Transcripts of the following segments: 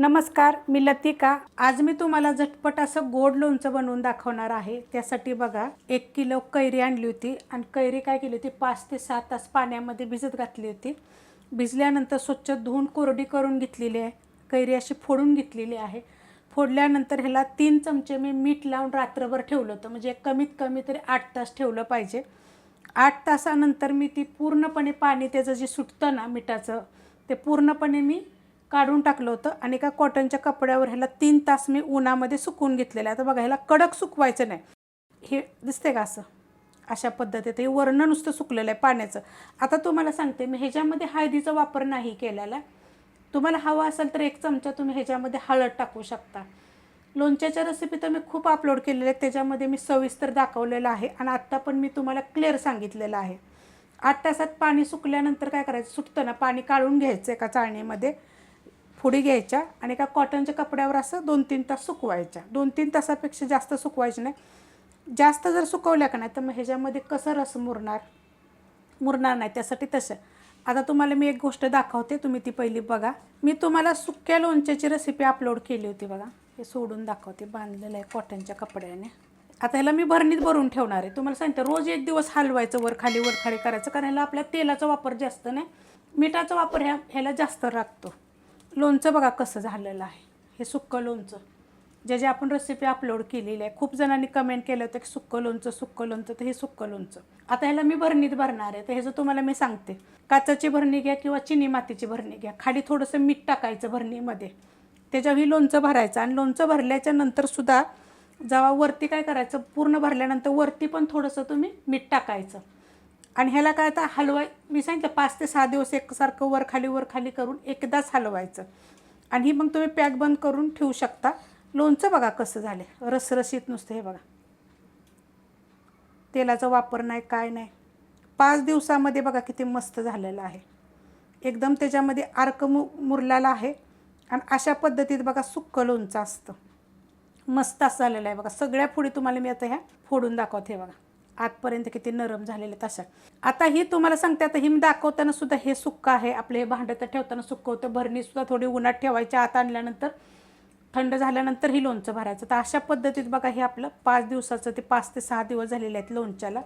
नमस्कार मी लतिका. आज मी तुम्हाला झटपट असं गोड लोणचं बनवून दाखवणार आहे. त्यासाठी बघा एक किलो कैरी आणली होती आणि कैरी काय केली होती? पाच ते सहा तास पाण्यामध्ये भिजत घातली होती. भिजल्यानंतर स्वच्छ धुवून कोरडी करून घेतलेली आहे. कैरी अशी फोडून घेतलेली आहे. फोडल्यानंतर ह्याला तीन चमचे मी मीठ लावून रात्रभर ठेवलं होतं. म्हणजे कमीत कमी तरी आठ तास ठेवलं पाहिजे. आठ तासानंतर मी ती पूर्णपणे पाणी त्याचं जे सुटतं ना मिठाचं ते पूर्णपणे मी काढून टाकलं होतं आणि एका कॉटनच्या कपड्यावर ह्याला तीन तास मी उन्हामध्ये सुकवून घेतलेलं आहे. आता बघा ह्याला कडक सुकवायचं नाही. हे दिसते का असं? अशा पद्धतीत हे वर्ण नुसतं सुकलेलं आहे पाण्याचं. आता तुम्हाला सांगते मी ह्याच्यामध्ये हळदीचा वापर नाही केलेला. तुम्हाला हवा असेल तर एक चमचा तुम्ही ह्याच्यामध्ये हळद टाकू शकता. लोणच्याच्या रेसिपी तर मी खूप अपलोड केलेल्या आहेत. त्याच्यामध्ये मी सविस्तर दाखवलेलं आहे आणि आत्ता पण मी तुम्हाला क्लिअर सांगितलेलं आहे. आठ तासात पाणी सुकल्यानंतर काय करायचं? सुटतं ना पाणी काढून घ्यायचं एका चाळणीमध्ये. फुडी घ्यायच्या आणि एका कॉटनच्या कपड्यावर असं दोन तीन तास सुकवायच्या. दोन तीन तासापेक्षा जास्त सुकवायचे नाही. जास्त जर सुकवल्या का नाही तर मग ह्याच्यामध्ये कसं रस मुरणार? मुरणार नाही. त्यासाठी तसं. आता तुम्हाला मी एक गोष्ट दाखवते तुम्ही ती पहिली बघा. मी तुम्हाला सुक्या लोणच्याची रेसिपी अपलोड केली होती बघा. हे सोडून दाखवते. बांधलेलं आहे कॉटनच्या कपड्याने. आता ह्याला मी भरणीत भरून ठेवणार आहे. तुम्हाला सांगते रोज एक दिवस हलवायचं वर खाली वर खाली करायचं. कारण ह्याला आपल्या तेलाचा वापर जास्त नाही. मिठाचा वापर ह्या ह्याला जास्त लागतो लोणचं बघा कसं झालेलं आहे. हे सुक्कं लोणचं. जे जे आपण रेसिपी अपलोड केलेली आहे खूप जणांनी कमेंट केलं होतं की सुक्कं लोणचं सुक्कं लोणचं तर हे सुक्कं लोणचं. आता ह्याला मी भरणीत भरणार आहे तर ह्याचं तुम्हाला मी सांगते. काचाची भरणी घ्या किंवा चिनी मातीची भरणी घ्या. खाली थोडंसं मीठ टाकायचं भरणीमध्ये. त्याच्यावर ही लोणचं भरायचं आणि लोणचं भरल्याच्या नंतरसुद्धा जेव्हा वरती काय करायचं पूर्ण भरल्यानंतर वरती पण थोडंसं तुम्ही मीठ टाकायचं. आणि ह्याला काय आता हलवाय मी सांगितलं पाच ते सहा दिवस एकसारखं वर खाली वर खाली करून एकदाच हलवायचं. आणि ही मग तुम्ही पॅक बंद करून ठेवू शकता. लोणचं बघा कसं झाले रसरशीत नुसतं हे बघा. तेलाचा वापर नाही काय नाही. पाच दिवसामध्ये बघा किती मस्त झालेलं आहे. एकदम त्याच्यामध्ये अर्क मु मुरलेला आहे. आणि अशा पद्धतीत बघा सुक्क लोणचं असतं. मस्त असं झालेलं आहे बघा. सगळ्या फोडी तुम्हाला मी आता ह्या फोडून दाखवते बघा. आतपर्यंत किती नरम झालेले तशा आता ही तुम्हाला सांगते आता हिम दाखवताना सुद्धा हे सुक्क आहे. आपले हे भांडं तर ठेवताना सुक्क होतं. भरणीसुद्धा थोडी उन्हात ठेवायची आत आणल्यानंतर थंड झाल्यानंतर ही लोणचं भरायचं. तर अशा पद्धतीत बघा हे आपलं पाच दिवसाचं ते पाच ते सहा दिवस झालेले आहेत लोणच्याला.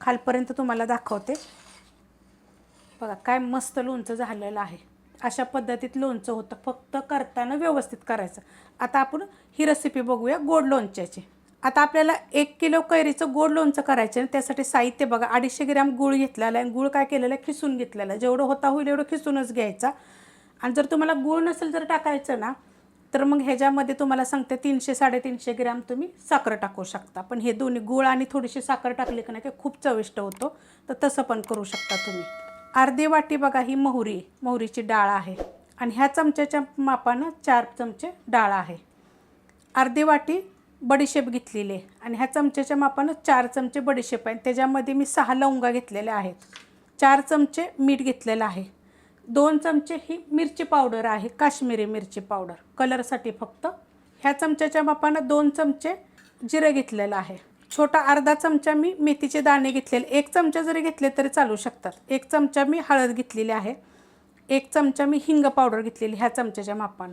खालपर्यंत तुम्हाला दाखवते. बघा काय मस्त लोणचं झालेलं आहे. अशा पद्धतीत लोणचं होतं. फक्त करताना व्यवस्थित करायचं. आता आपण ही रेसिपी बघूया गोड लोणच्याची. आता आपल्याला एक किलो कैरीचं गोड लोणचं करायचं आहे. त्यासाठी साहित्य बघा. अडीचशे ग्रॅम गूळ घेतलेला आहे. गूळ काय केलेलं आहे? खिसून घेतलेलं आहे. जेवढं होता होईल एवढं खिसूनच घ्यायचा. आणि जर तुम्हाला गूळ नसेल जर टाकायचं ना तर मग ह्याच्यामध्ये तुम्हाला सांगते तीनशे साडेतीनशे ग्रॅम तुम्ही साखर टाकू शकता. पण हे दोन्ही गूळ आणि थोडीशी साखर टाकली की नाही ते खूप चविष्ट होतो. तर तसं पण करू शकता तुम्ही. अर्धी वाटी बघा ही मोहरी मोहरीची डाळ आहे. आणि ह्या चमच्याच्या मापानं चार चमचे डाळ आहे. अर्धी वाटी बडीशेप घेतलेली आहे. आणि ह्या चमच्याच्या मापानं चार चमचे बडीशेप आहे. त्याच्यामध्ये मी सहा लवंगा घेतलेल्या आहेत. चार चमचे मीठ घेतलेलं आहे. दोन चमचे ही मिरची पावडर आहे. काश्मीरी मिरची पावडर. कलरसाठी फक्त ह्या चमच्याच्या मापानं दोन चमचे जिरं घेतलेलं आहे. छोटा अर्धा चमचा मी मेथीचे दाणे घेतलेले. एक चमचा जरी घेतले तरी चालू शकतात. एक चमचा मी हळद घेतलेली आहे. एक चमचा मी हिंग पावडर घेतलेली ह्या चमच्याच्या मापानं.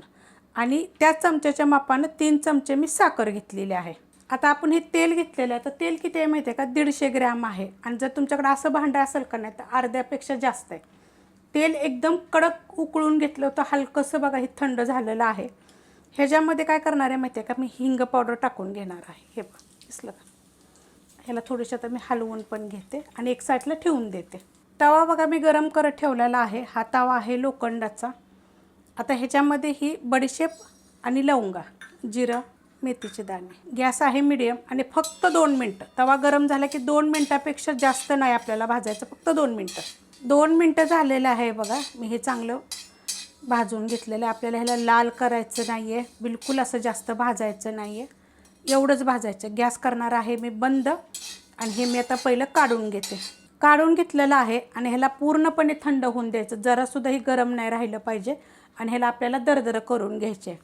आणि त्या चमच्याच्या मापानं तीन चमचे मी साखर घेतलेली आहे. आता आपण हे तेल घेतलेलं आहे तर तेल किती आहे माहिती आहे का? दीडशे ग्रॅम आहे. आणि जर तुमच्याकडे असं भांडं असेल का नाही तर अर्ध्यापेक्षा जास्त आहे. तेल एकदम कडक उकळून घेतलं होतं हलकंसं बघा हे थंड झालेलं आहे. ह्याच्यामध्ये काय करणार आहे माहिती आहे का? मी हिंग पावडर टाकून घेणार आहे. हे बघा दिसलं का? ह्याला थोडीशी आता मी हलवून पण घेते आणि एक साईडला ठेवून देते. तवा बघा मी गरम करत ठेवलेला आहे. हा तवा आहे लोखंडाचा. आता ह्याच्यामध्ये ही बडीशेप आणि लवंगा जिरं मेथीचे दाणे. गॅस आहे मिडियम आणि फक्त दोन मिनटं. तवा गरम झाला की दोन मिनटापेक्षा जास्त नाही आपल्याला भाजायचं फक्त दोन मिनटं. दोन मिनटं झालेलं आहे बघा मी हे चांगलं भाजून घेतलेलं आहे. आपल्याला ह्याला लाल करायचं नाही आहे बिलकुल असं जास्त भाजायचं नाही आहे एवढंच भाजायचं. गॅस करणार आहे मी बंद आणि हे मी आता पहिलं काढून घेते. काढून घेतलेलं आहे आणि ह्याला पूर्णपणे थंड होऊन द्यायचं. जरासुद्धाही गरम नाही राहिलं पाहिजे. आणि ह्याला आपल्याला दरदर करून घ्यायचे.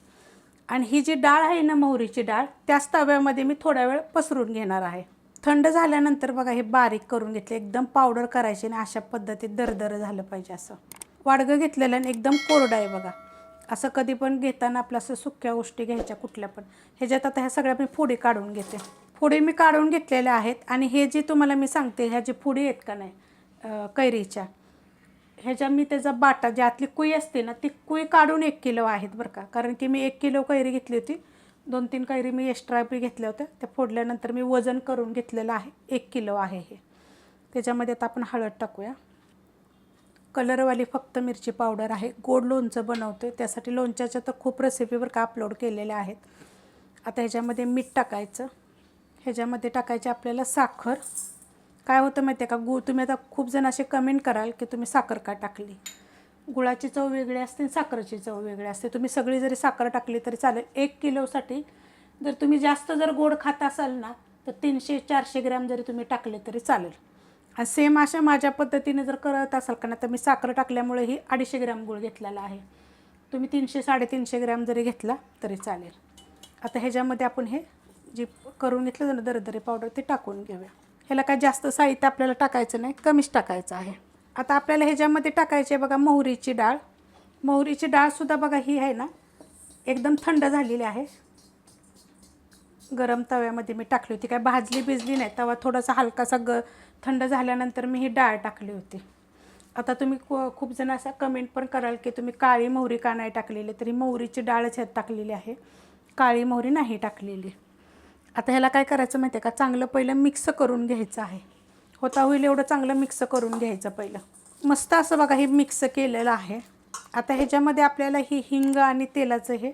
आणि ही जी डाळ आहे ना मोहरीची डाळ त्याच तव्यामध्ये मी थोडा वेळ पसरून घेणार आहे. थंड झाल्यानंतर बघा हे बारीक करून घेतले एकदम पावडर करायची आणि अशा पद्धतीत दरदर झालं पाहिजे असं. वाडगं घेतलेलं आणि एकदम कोरडं आहे बघा. असं कधी पण घेताना आपलं असं सुक्या गोष्टी घ्यायच्या कुठल्या पण. ह्याच्यात आता ह्या सगळ्या मी फोडी काढून घेते. फोडी मी काढून घेतलेल्या आहेत आणि हे जे तुम्हाला मी सांगते ह्या जे फोडी आहेत का नाही कैरीच्या ह्याच्या मी त्याचा बाटा जी आतली कुई असते ना ती कुई काढून एक किलो आहेत बरं का. कारण की मी एक किलो कैरी घेतली होती. दोन तीन कैरी मी एक्स्ट्रा बी घेतल्या होत्या. त्या फोडल्यानंतर मी वजन करून घेतलेलं आहे. एक किलो आहे हे. त्याच्यामध्ये आता आपण हळद टाकूया. कलरवाली फक्त मिरची पावडर आहे. गोड लोणचं बनवतो त्यासाठी लोणच्याच्या तर खूप रेसिपीवर का अपलोड केलेल्या आहेत. आता ह्याच्यामध्ये मीठ टाकायचं. ह्याच्यामध्ये टाकायचे आपल्याला साखर. काय होतं माहिती आहे का? गुळ तुम्ही आता खूप जण असे कमेंट कराल की तुम्ही साखर का टाकली? गुळाची चव वेगळी असते आणि साखरेची चव वेगळी असते. तुम्ही सगळी जरी साखर टाकली तरी चालेल. एक किलोसाठी जर तुम्ही जास्त जर गोड खात असाल ना तर तीनशे चारशे ग्रॅम जरी तुम्ही टाकले तरी चालेल. आणि सेम अशा माझ्या पद्धतीने जर करत असाल का ना तर मी साखर टाकल्यामुळे ही अडीचशे ग्रॅम गुळ घेतलेला आहे. तुम्ही तीनशे साडेतीनशे ग्रॅम जरी घेतला तरी चालेल. आता ह्याच्यामध्ये आपण हे जे करून घेतलं ना दरदरे पावडर ते टाकून घेऊया. ह्याला काय जास्त साहित्य आपल्याला टाकायचं नाही कमीच टाकायचं आहे. आता आपल्याला ह्याच्यामध्ये टाकायची आहे बघा मोहरीची डाळ. मोहरीची डाळसुद्धा बघा ही आहे ना एकदम थंड झालेली आहे. गरम तव्यामध्ये मी टाकली होती काय भाजली भिजली नाही तवा थोडासा हलकासा ग थंड झाल्यानंतर मी ही डाळ टाकली होती. आता तुम्ही खूप जण असा कमेंट पण कराल की तुम्ही काळी मोहरी का नाही टाकलेली तरी मोहरीची डाळच ह्यात टाकलेली आहे. काळी मोहरी नाही टाकलेली. आता ह्याला काय करायचं माहिती आहे का? चांगलं पहिलं मिक्स करून घ्यायचं आहे. होता होईल एवढं चांगलं मिक्स करून घ्यायचं पहिलं. मस्त असं बघा हे मिक्स केलेलं आहे. आता ह्याच्यामध्ये आपल्याला ही हिंग आणि तेलाचं हे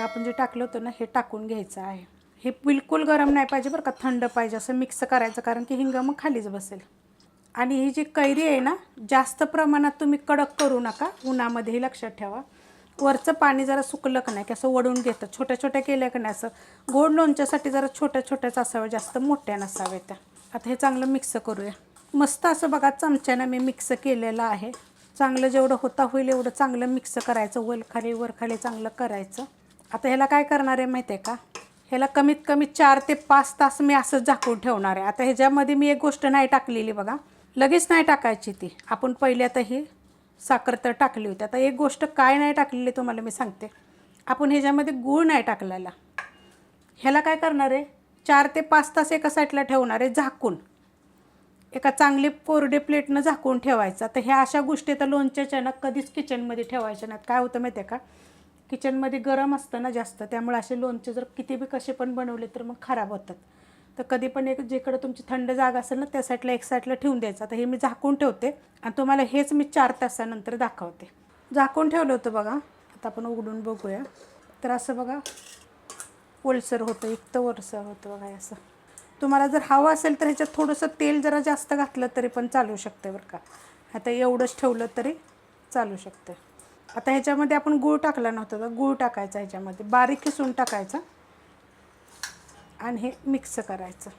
आपण जे टाकलं होतं ना हे टाकून घ्यायचं आहे. हे बिलकुल गरम नाही पाहिजे बरं का थंड पाहिजे असं मिक्स करायचं कारण की हिंग मग खालीच बसेल. आणि ही जी कैरी आहे ना जास्त प्रमाणात तुम्ही कडक करू नका उन्हामध्ये हे लक्षात ठेवा. वरचं पाणी जरा सुकलं का नाही की असं वडून घेतं छोट्या छोट्या केल्या का नाही असं. गोड लोणच्यासाठी जरा छोट्या छोट्याच असाव्या जास्त मोठ्या नसाव्या त्या. आता हे चांगलं मिक्स करूया. मस्त असं बघा चमच्यानं मी मिक्स केलेलं आहे. चांगलं जेवढं होता होईल एवढं चांगलं मिक्स करायचं वलखाली वरखाली चांगलं करायचं. आता ह्याला काय करणार आहे माहिती आहे का? ह्याला कमीत कमी चार ते पाच तास मी असंच झाकून ठेवणार आहे. आता ह्याच्यामध्ये मी एक गोष्ट नाही टाकलेली बघा. लगेच नाही टाकायची ती. आपण पहिले आता ही साखर तर टाकली होती. आता एक गोष्ट काय नाही टाकलेली तुम्हाला मी सांगते. आपण ह्याच्यामध्ये गूळ नाही टाकलेला. ह्याला काय करणार आहे? चार ते पाच तास एका साईडला ठेवणार आहे झाकून. एका चांगली कोरडे प्लेटनं झाकून ठेवायचं. तर ह्या अशा गोष्टी तर लोणच्याच्या ना कधीच किचनमध्ये ठेवायच्या नाहीत. काय होतं माहिती आहे का? किचनमध्ये गरम असतं ना जास्त. त्यामुळे असे लोणचे जर किती बी कसे पण बनवले तर मग खराब होतात. तर कधी पण एक जिकडं तुमची थंड जागा असेल ना त्या साईडला एक साईडला ठेवून द्यायचं. आता हे मी झाकून ठेवते आणि तुम्हाला हेच मी चार तासानंतर दाखवते. झाकून ठेवलं होतं बघा. आता आपण उघडून बघूया. तर असं बघा ओलसर होतं इतकं वरसर होतं बघा असं. तुम्हाला जर हवं असेल तर ह्याच्यात थोडंसं तेल जरा जास्त घातलं तरी पण चालू शकते बरं का. आता एवढंच ठेवलं तरी चालू शकते आता ह्याच्यामध्ये आपण गूळ टाकला नव्हता तर गूळ टाकायचा ह्याच्यामध्ये. बारीक खिसून टाकायचा. आणि हे मिक्स करायचं.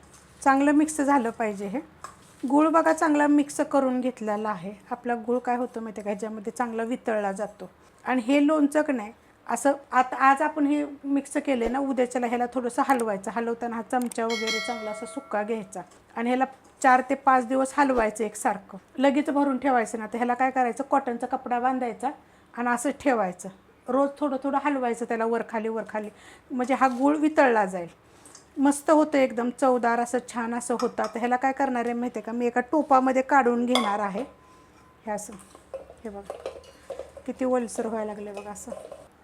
चांगलं मिक्स झालं पाहिजे हे. गूळ बघा चांगला मिक्स करून घेतलेला आहे. आपला गूळ काय होतं माहिती आहे का? ह्याच्यामध्ये चांगला वितळला जातो. आणि हे लोणचंक नाही असं आता आज आपण हे मिक्स केले ना उद्याच्याला ह्याला थोडंसं हलवायचं. हलवताना हा चमचा वगैरे चांगला असा सुक्का घ्यायचा. आणि ह्याला चार ते पाच दिवस हलवायचं एकसारखं. लगेच भरून ठेवायचं ना तर ह्याला काय करायचं? कॉटनचा कपडा बांधायचा आणि असं ठेवायचं. रोज थोडं थोडं हलवायचं त्याला वरखाली वरखाली. म्हणजे हा गूळ वितळला जाईल. मस्त होतं एकदम चवदार असं छान असं होतं. तर ह्याला काय करणार आहे माहिती आहे का? मी एका टोपामध्ये काढून घेणार आहे. हे असं हे बघा. किती वलसर व्हायला लागले बघा असं.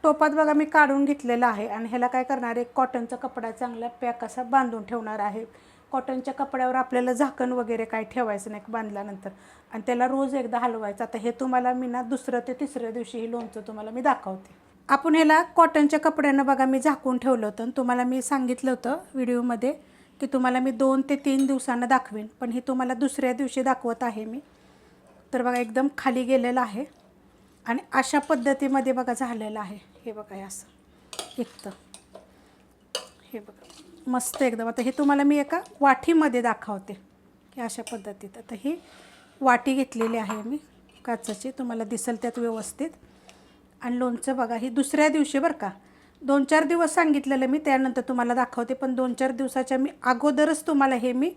टोपात बघा मी काढून घेतलेलं आहे आणि ह्याला काय करणार आहे? कॉटनचा कपडा चांगला पॅक असा बांधून ठेवणार आहे. कॉटनच्या कपड्यावर आपल्याला झाकण वगैरे काय ठेवायचं नाही बांधल्यानंतर. आणि त्याला रोज एकदा हलवायचं. आता हे तुम्हाला मी ना दुसरं ते तिसऱ्या दिवशी ही लोणचं तुम्हाला मी दाखवते. आपण ह्याला कॉटनच्या कपड्यानं बघा मी झाकून ठेवलं होतं आणि तुम्हाला मी सांगितलं होतं व्हिडिओमध्ये की तुम्हाला मी दोन ते तीन दिवसानं दाखवेन पण हे तुम्हाला दुसऱ्या दिवशी दाखवत आहे मी. तर बघा एकदम खाली गेलेलं आहे आणि अशा पद्धतीमध्ये बघा झालेलं आहे. हे बघा हे असं एकतं हे बघा मस्त एकदम. आता हे तुम्हाला मी एका वाटीमध्ये दाखवते की अशा पद्धतीत. आता ही वाटी घेतलेली आहे मी काचाची. तुम्हाला दिसेल त्यात व्यवस्थित. आणि लोणचं बघा ही दुसऱ्या दिवशी बरं का. दोन चार दिवस सांगितलेलं मी त्यानंतर तुम्हाला दाखवते पण दोन चार दिवसाच्या मी अगोदरच तुम्हाला हे मी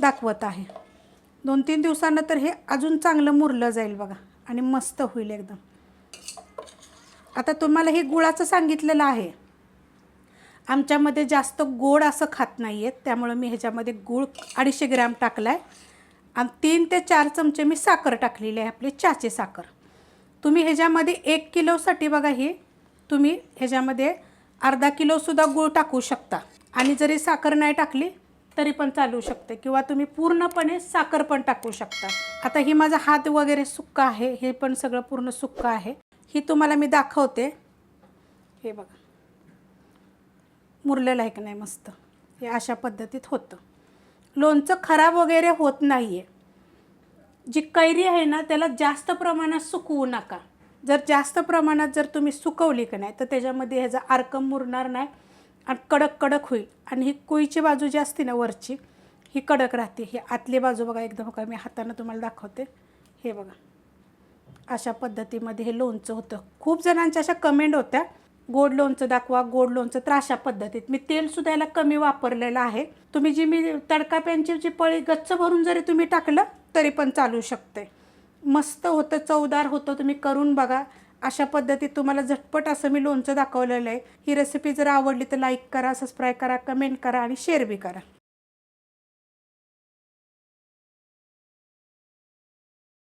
दाखवत आहे. दोन तीन दिवसानं तर हे अजून चांगलं मुरलं जाईल बघा आणि मस्त होईल एकदम. आता तुम्हाला हे गुळाचं सांगितलेलं आहे. आमच्यामध्ये जास्त गोड असं खात नाही आहेत त्यामुळं मी ह्याच्यामध्ये गूळ अडीचशे ग्रॅम टाकला आहे आणि तीन ते चार चमचे मी साखर टाकलेली आहे आपली चहाचे साखर. तुम्ही ह्याच्यामध्ये एक किलोसाठी बघा ही. तुम्ही ह्याच्यामध्ये अर्धा किलोसुद्धा गूळ टाकू शकता. आणि जरी साखर नाही टाकली तरी पण चालू शकते. किंवा तुम्ही पूर्णपणे साखर पण टाकू शकता. आता ही माझा हात वगैरे सुक्का आहे. हे पण सगळं पूर्ण सुक्क आहे. ही तुम्हाला मी दाखवते. हे बघा. मुरलेलं आहे की नाही मस्त? हे अशा पद्धतीत होतं. लोणचं खराब वगैरे होत नाही आहे जी कैरी आहे ना त्याला जास्त प्रमाणात सुकवू नका. जर जास्त प्रमाणात जर तुम्ही सुकवली की नाही तर त्याच्यामध्ये ह्याचा आरकम मुरणार नाही आणि कडक कडक होईल. आणि ही कुईची बाजू जी असते ना वरची ही कडक राहते. ही आतली बाजू बघा एकदम का मी हातानं तुम्हाला दाखवते. हे बघा. अशा पद्धतीमध्ये हे लोणचं होतं. खूप जणांच्या अशा कमेंट होत्या गोड लोणचं दाखवा गोड लोणचं तर अशा पद्धतीत. मी तेलसुद्धा याला कमी वापरलेलं आहे. तुम्ही जी मी तडका जी पळी गच्च भरून जरी तुम्ही टाकलं तरी पण चालू शकते. मस्त होतं चवदार होतं तुम्ही करून बघा. अशा पद्धतीत तुम्हाला झटपट असं मी लोणचं दाखवलेलं आहे. ही रेसिपी जर आवडली तर लाईक करा सबस्क्राईब करा कमेंट करा आणि शेअर बी करा.